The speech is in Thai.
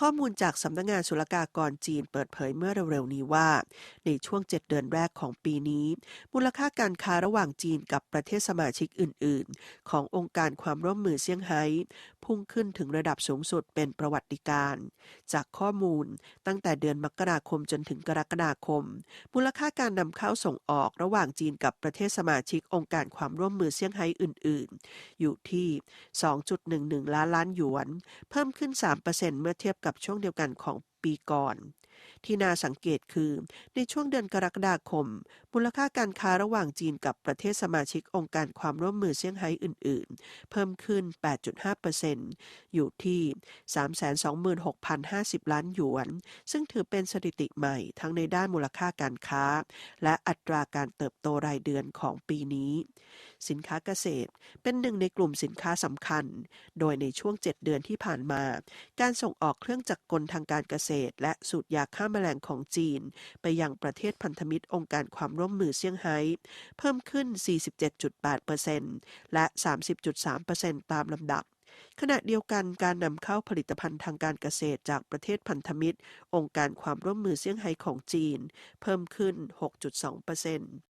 ข้อมูลจากสำนักงงานศุลกากรจีนเปิดเผยเมื่อเร็วๆนี้ว่า ในช่วง 7 เดือนแรกของปีนี้ มูลค่าการค้าระหว่างจีนกับประเทศสมาชิกอื่น ๆ ขององค์การความร่วมมือเซี่ยงไฮ้พุ่งขึ้นถึงระดับสูงสุดเป็นประวัติการ จากข้อมูลตั้งแต่เดือนมกราคมจนถึงกรกฎาคม มูลค่าการนำเข้าส่งออกระหว่างจีนกับประเทศสมาชิกองค์การความร่วมมือเซี่ยงไฮ้อื่น ๆ อยู่ที่ 2.11 ล้านล้านหยวน เพิ่มขึ้น 3%เมื่อเทียบกับช่วงเดียวกันของปีก่อน ที่น่าสังเกตคือ ในช่วงเดือนกรกฎาคม มูลค่าการค้าระหว่างจีนกับประเทศสมาชิกองค์การความร่วมมือเซี่ยงไฮ้อื่น ๆ เพิ่มขึ้น 8.5%อยู่ที่ 326,050 ล้านหยวน ซึ่งถือเป็นสถิติใหม่ทั้งในด้านมูลค่าการค้า และอัตราการเติบโตรายเดือนของปีนี้ สินค้าเกษตรเป็นหนึ่งในกลุ่มสินค้าสำคัญ โดยในช่วง 7 เดือนที่ผ่านมา การส่งออกเครื่องจักรกลทางการเกษตร และสูตรยาฆ่าแมลงของจีน ไปยังประเทศพันธมิตรองค์การความร่วมมือเซี่ยงไฮ้เพิ่มขึ้น 47.8%และ 30.3%ตามลำดับขณะเดียวกันการนำเข้าผลิตภัณฑ์ทางการเกษตรจากประเทศพันธมิตร องค์การความร่วมมือเซี่ยงไฮ้ของจีน เพิ่มขึ้น 6.2%